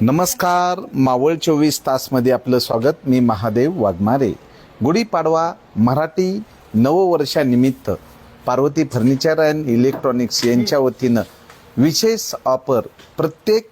नमस्कार. मावळ चोवीस तासमध्ये आपलं स्वागत. मी महादेव वाघमारे. गुढीपाडवा मराठी नववर्षानिमित्त पार्वती फर्निचर अँड इलेक्ट्रॉनिक्स यांच्या वतीनं विशेष ऑफर प्रत्येक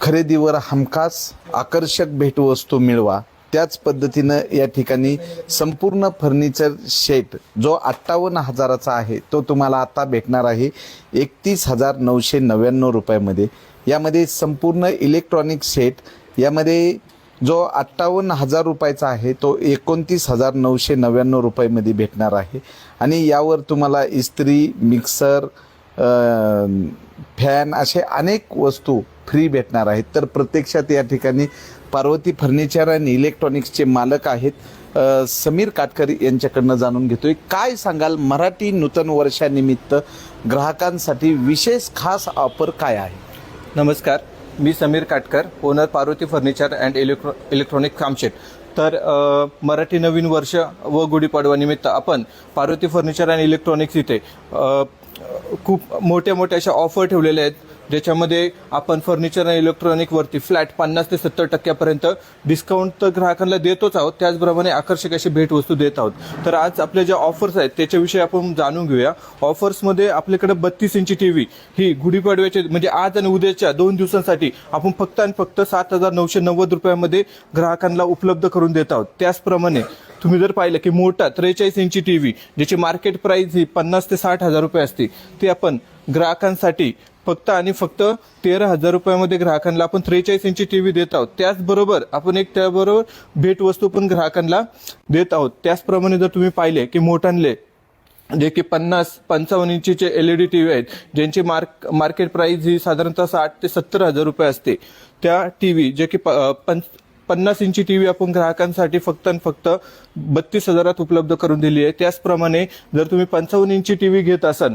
खरेदीवर हमखास आकर्षक भेटवस्तू मिळवा. त्याच पद्धतीनं या ठिकाणी संपूर्ण फर्निचर शेट जो अठ्ठावन्न हजाराचा आहे तो तुम्हाला आता भेटणार आहे एकतीस हजार नऊशे नव्याण्णव रुपयामध्ये. यामध्ये संपूर्ण इलेक्ट्रॉनिक सेट यामध्ये जो अठ्ठावन्न हजार रुपयाचा आहे तो एकोणतीस हजार नऊशे नव्याण्णव रुपयामध्ये भेटणार आहे. आणि यावर तुम्हाला इस्त्री मिक्सर फॅन असे अनेक वस्तू फ्री भेटणार आहेत. तर प्रत्यक्षात या ठिकाणी पार्वती फर्निचर आणि इलेक्ट्रॉनिक्सचे मालक आहेत. समीर काटकर यांच्याकडनं जाणून घेतोय. काय सांगाल? मराठी नूतन वर्षानिमित्त ग्राहकांसाठी विशेष खास ऑफर काय आहे? नमस्कार. मी Sameer Katkar owner Parvati furniture and electro electronic Kamshet तर मराठी नवीन वर्ष व गुढीपाडवानिमित्त आपण पार्वती फर्निचर अँड इलेक्ट्रॉनिक्स इथे खूप मोठ्या मोठ्या अशा ऑफर ठेवलेल्या आहेत ज्याच्यामध्ये आपण फर्निचर आणि इलेक्ट्रॉनिकवरती फ्लॅट पन्नास ते सत्तर टक्क्यापर्यंत डिस्काउंट तर ग्राहकांना देतोच आहोत. त्याचप्रमाणे आकर्षक अशी भेटवस्तू देत आहोत. तर आज आपल्या ज्या ऑफर्स आहेत त्याच्याविषयी आपण जाणून घेऊया. ऑफर्समध्ये आपल्याकडे बत्तीस इंची टी व्ही ही गुढीपाडव्याचे म्हणजे आज आणि उद्याच्या दोन दिवसांसाठी आपण फक्त आणि फक्त सात हजार नऊशे नव्वद रुपयामध्ये ग्राहकांना उपलब्ध करून देत आहोत. त्याचप्रमाणे तुम्ही जर पाहिलं की मोठा त्रेचाळीस इंची टी व्ही ज्याची मार्केट प्राईस ही पन्नास ते साठ हजार रुपये असते ती आपण ग्राहकांसाठी फक्त आणि फक्त तेरा हजार रुपयामध्ये ग्राहकांना आपण त्रेचाळीस इंची टी व्ही देत आहोत. त्याचबरोबर आपण एक त्याबरोबर भेटवस्तू पण ग्राहकांना देत आहोत. त्याचप्रमाणे जर तुम्ही पाहिले की मोठांले जे की पन्नास पंचावन्न इंचीचे L E D T V आहेत ज्यांची मार्क मार्केट प्राईस ही साधारणतः साठ ते सत्तर हजार रुपये असते. त्या टी व्ही जे की प पंच पन्नास इंची टी व्ही आपण ग्राहकांसाठी फक्त आणि फक्त बत्तीस हजारात उपलब्ध करून दिली आहे. त्याचप्रमाणे जर तुम्ही पंचावन्न इंची टी व्ही घेत असाल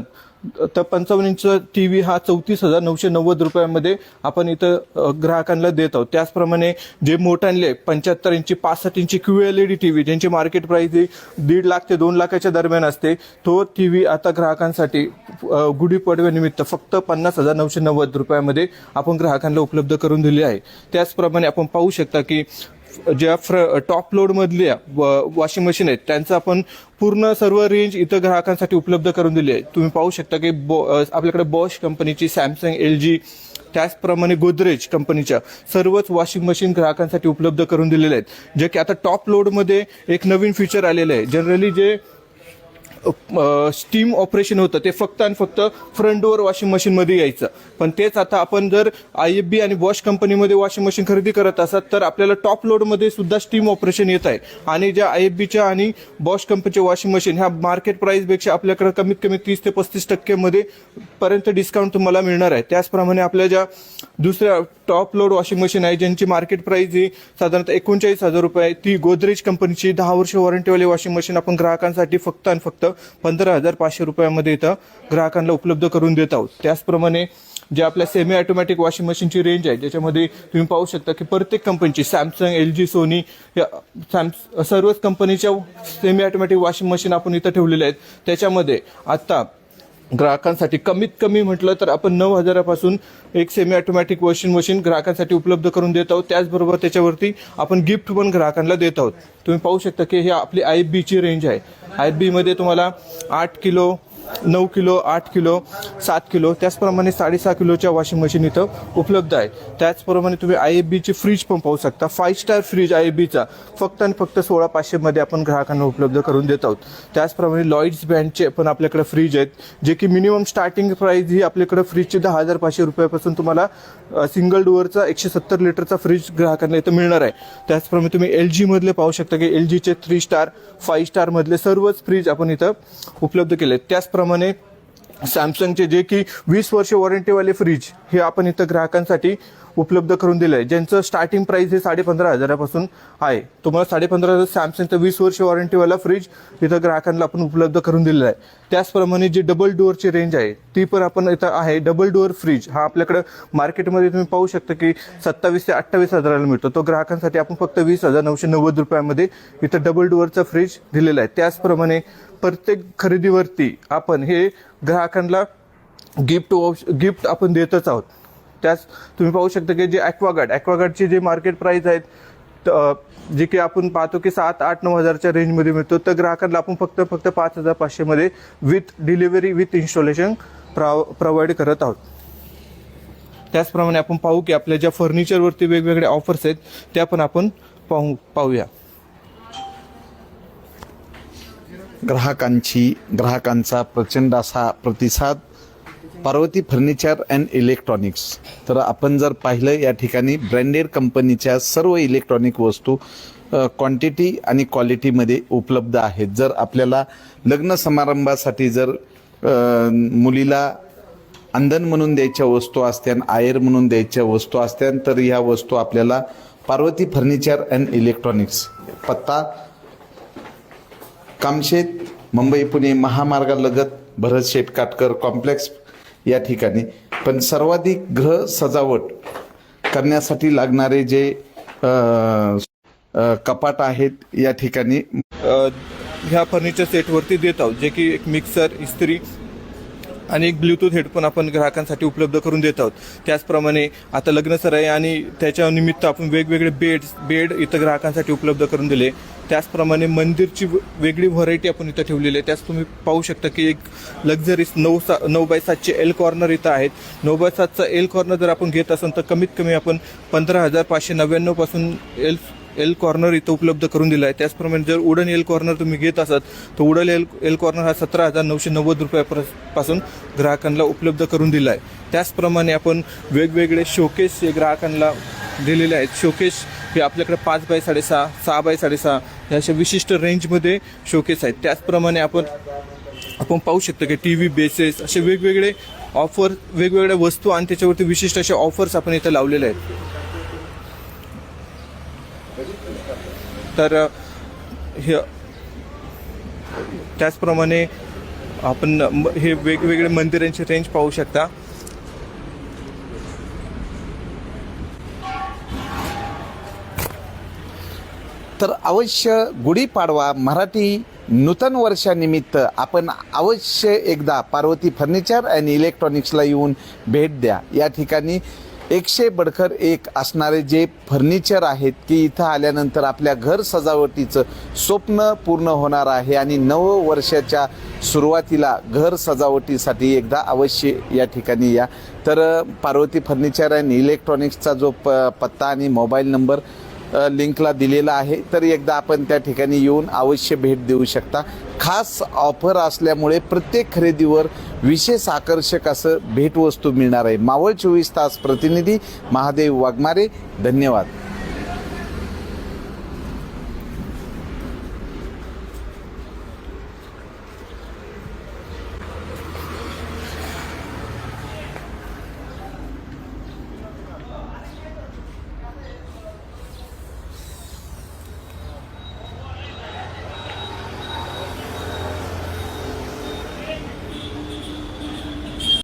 तर पंचावन्न इंच टी व्ही हा चौतीस हजार नऊशे नव्वद रुपयामध्ये आपण इथं ग्राहकांना देत आहोत. त्याचप्रमाणे जे मोठ्यांले पंच्याहत्तर इंची पासष्ट इंची Q L E D T V ज्यांची मार्केट प्राईस ही दीड लाख ते दोन लाखाच्या दरम्यान असते तो टी व्ही आता ग्राहकांसाठी गुढीपाडव्यानिमित्त फक्त पन्नास हजार नऊशे नव्वद रुपयामध्ये आपण ग्राहकांना उपलब्ध करून दिली आहे. त्याचप्रमाणे आपण पाहू शकता की ज्या फ्र टॉप लोडमधल्या वॉशिंग मशीन आहेत त्यांचं आपण पूर्ण सर्व रेंज इतर ग्राहकांसाठी उपलब्ध करून दिली आहे. तुम्ही पाहू शकता की बॉ आपल्याकडे बॉश कंपनीची सॅमसंग एल जी त्याचप्रमाणे गोदरेज कंपनीच्या सर्वच वॉशिंग मशीन ग्राहकांसाठी उपलब्ध करून दिलेले आहेत. जे की आता टॉप लोडमध्ये एक नवीन फीचर आलेलं आहे. जनरली जे स्टीम ऑपरेशन होतं. ते फक्त आणि फक्त फ्रंट डोअर वॉशिंग मशीनमध्ये यायचं. पण तेच आता आपण जर आय एफ बी आणि बॉश कंपनीमध्ये वॉशिंग मशीन खरेदी करत असाल तर आपल्याला टॉप लोडमध्ये सुद्धा स्टीम ऑपरेशन येत आहे. आणि ज्या आय एफ बीच्या आणि बॉश कंपनीच्या वॉशिंग मशीन ह्या मार्केट प्राईसपेक्षा आपल्याकडे कमीत कमी तीस ते पस्तीस टक्केमध्ये पर्यंत डिस्काउंट तुम्हाला मिळणार आहे. त्याचप्रमाणे आपल्या ज्या दुसऱ्या टॉप लोड वॉशिंग मशीन आहे ज्यांची मार्केट प्राईस ही साधारणतः एकोणचाळीस हजार रुपये आहे ती गोदरेज कंपनीची दहा वर्ष वॉरंटीवाली वॉशिंग मशीन आपण ग्राहकांसाठी फक्त आणि फक्त पंधरा हजार पाचशे रुपयामध्ये इथं ग्राहकांना उपलब्ध करून देत आहोत. त्याचप्रमाणे जे आपल्या सेमी ऑटोमॅटिक वॉशिंग मशीनची रेंज आहे ज्याच्यामध्ये तुम्ही पाहू शकता की प्रत्येक कंपनीची सॅमसंग एल जी सोनी या सॅम सर्वच कंपनीच्या सेमी ऑटोमॅटिक वॉशिंग मशीन आपण इथं ठेवलेल्या आहेत. त्याच्यामध्ये आत्ता ग्राहकांसाठी कमीत कमी म्हटलं तर आपण नऊ हजारापासून एक सेमी ऑटोमॅटिक वॉशिंग मशीन ग्राहकांसाठी उपलब्ध करून देत आहोत. त्याचबरोबर त्याच्यावरती आपण गिफ्ट पण ग्राहकांना देत आहोत. तुम्ही पाहू शकता की हे आपली आय बीची रेंज आहे. आय बीमध्ये तुम्हाला आठ किलो नऊ किलो आठ किलो सात किलो त्याचप्रमाणे साडेसहा किलोच्या वॉशिंग मशीन इथं उपलब्ध आहे. त्याचप्रमाणे तुम्ही आय एफ बीची फ्रीज पण पाहू शकता. Five star fridge I F बीचा फक्त आणि फक्त सोळा पाचशेमध्ये आपण ग्राहकांना उपलब्ध करून देत आहोत. त्याचप्रमाणे लॉईड्स ब्रँडचे पण आपल्याकडे फ्रीज आहेत जे की मिनिमम स्टार्टिंग प्राईज ही आपल्याकडे फ्रीजची दहा हजार पाचशे रुपयापासून तुम्हाला सिंगल डोअरचा एकशे सत्तर लिटरचा फ्रीज ग्राहकांना इथं मिळणार आहे. त्याचप्रमाणे तुम्ही एल जीमधले पाहू शकता की एल जीचे थ्री स्टार फाईव्ह स्टारमधले सर्वच फ्रीज आपण इथं उपलब्ध केले त्याचप्रमाणे त्याचप्रमाणे सॅमसंगचे जे की वीस वर्ष वॉरंटीवाले फ्रीज हे आपण इथं ग्राहकांसाठी उपलब्ध करून दिलं आहे ज्यांचं स्टार्टिंग प्राईस हे साडेपंधरा हजारापासून आहे. तुम्हाला साडेपंधरा हजार सॅमसंगचं वीस वर्ष वॉरंटीवाला फ्रीज इथं ग्राहकांना आपण उपलब्ध करून दिलेला आहे. त्याचप्रमाणे जी डबल डोअरची रेंज आहे ती पण आपण इथं आहे. डबल डोअर फ्रीज हा आपल्याकडं मार्केटमध्ये तुम्ही पाहू शकता की सत्तावीस ते अठ्ठावीस हजाराला मिळतो. तो ग्राहकांसाठी आपण फक्त वीस हजार नऊशे नव्वद रुपयामध्ये इथं डबल डोअरचा फ्रीज दिलेला आहे. त्याचप्रमाणे प्रत्येक खरेदीवरती आपण हे ग्राहकांना गिफ्ट गिफ्ट आपण देतच आहोत. त्याच तुम्ही पाहू शकता की जे ॲक्वागार्ड ॲक्वागार्डची जे मार्केट प्राईस आहेत जे की आपण पाहतो की सात आठ नऊ हजारच्या रेंजमध्ये मिळतो तर ग्राहकांना आपण फक्त फक्त पाच हजार पाचशेमध्ये विथ डिलिव्हरी विथ इन्स्टॉलेशन प्राव प्रोव्हाइड करत आहोत. त्याचप्रमाणे आपण पाहू की आपल्या ज्या फर्निचरवरती वेगवेगळे ऑफर्स आहेत त्या पण आपण पाहू पाहूया. ग्राहकांची ग्राहकांचा प्रचंड असा प्रतिसाद. Parvati furniture and electronics. तर आपण जर पाहिलं या ठिकाणी ब्रँडेड कंपनीच्या सर्व इलेक्ट्रॉनिक वस्तू क्वांटिटी आणि क्वालिटीमध्ये उपलब्ध आहेत. जर आपल्याला लग्न समारंभासाठी जर मुलीला अंधन म्हणून द्यायच्या वस्तू असत्यान आयर म्हणून द्यायच्या वस्तू असत्यान तर ह्या वस्तू आपल्याला पार्वती फर्निचर अँड इलेक्ट्रॉनिक्स पत्ता कामशेत मुंबई पुणे महामार्गालगत भरत शेठ काटकर कॉम्प्लेक्स या ठिकाणी. पण सर्वाधिक ग्रह सजावट करण्यासाठी लागणारे जे कपाट आहेत या ठिकाणी. ह्या फर्निचर सेटवरती देत आहोत जे की एक मिक्सर इस्त्री आणि एक ब्लूटूथ हेडफोन आपण ग्राहकांसाठी उपलब्ध करून देत आहोत. त्याचप्रमाणे आता लग्न सराई आणि त्याच्या निमित्त आपण वेगवेगळे बेड बेड इथं ग्राहकांसाठी उपलब्ध करून दिले. त्याचप्रमाणे मंदिरची वेगळी व्हरायटी आपण इथं ठेवलेली आहे. त्याच तुम्ही पाहू शकता की एक लक्झरीस नऊ सा नऊ बाय सातचे एल कॉर्नर इथं आहेत. नऊ बाय सातचा एल कॉर्नर जर आपण घेत असाल तर कमीत कमी आपण पंधरा हजार पाचशे नव्याण्णवपासून एल एल कॉर्नर इथं उपलब्ध करून दिला आहे त्याचप्रमाणे जर उडन एल कॉर्नर तुम्ही घेत असाल तर उडन एल एल कॉर्नर हा सतरा हजार नऊशे नव्वद रुपयापासून ग्राहकांना उपलब्ध करून दिला आहे त्याचप्रमाणे आपण वेगवेगळे शोकेस हे ग्राहकांना दिलेले आहेत. शोकेस हे आपल्याकडे पाच बाय साडेसहा सहा बाय साडेसहा ह्या अशा विशिष्ट रेंजमध्ये शोकेस आहेत. त्याचप्रमाणे आपण आपण पाहू शकतो की टी व्ही बेसेस असे वेगवेगळे ऑफर वेगवेगळ्या वस्तू आणि त्याच्यावरती विशिष्ट असे ऑफर्स आपण इथं लावलेले आहेत. तर हे त्याचप्रमाणे आपण म- हे वेगवेगळे मंदिरांची रेंज पाहू शकता. तर अवश्य गुढीपाडवा मराठी नूतन वर्षानिमित्त आपण अवश्य एकदा पार्वती फर्निचर अँड इलेक्ट्रॉनिक्सला येऊन भेट द्या. या ठिकाणी एकशे बडखर एक असणारे जे फर्निचर आहेत की इथं आल्यानंतर आपल्या घर सजावटीचं स्वप्न पूर्ण होणार आहे आणि नव वर्षाच्या सुरुवातीला घर सजावटीसाठी एकदा अवश्य या ठिकाणी या. तर पार्वती फर्निचर अँड इलेक्ट्रॉनिक्सचा जो प पत्ता आणि मोबाईल नंबर लिंकला दिलेला आहे. तर एकदा आपण त्या ठिकाणी येऊन अवश्य भेट देऊ शकता. खास ऑफर असल्यामुळे प्रत्येक खरेदीवर विशेष आकर्षक असं भेटवस्तू मिळणार आहे. मावळ चोवीस तास प्रतिनिधी महादेव वाघमारे धन्यवाद.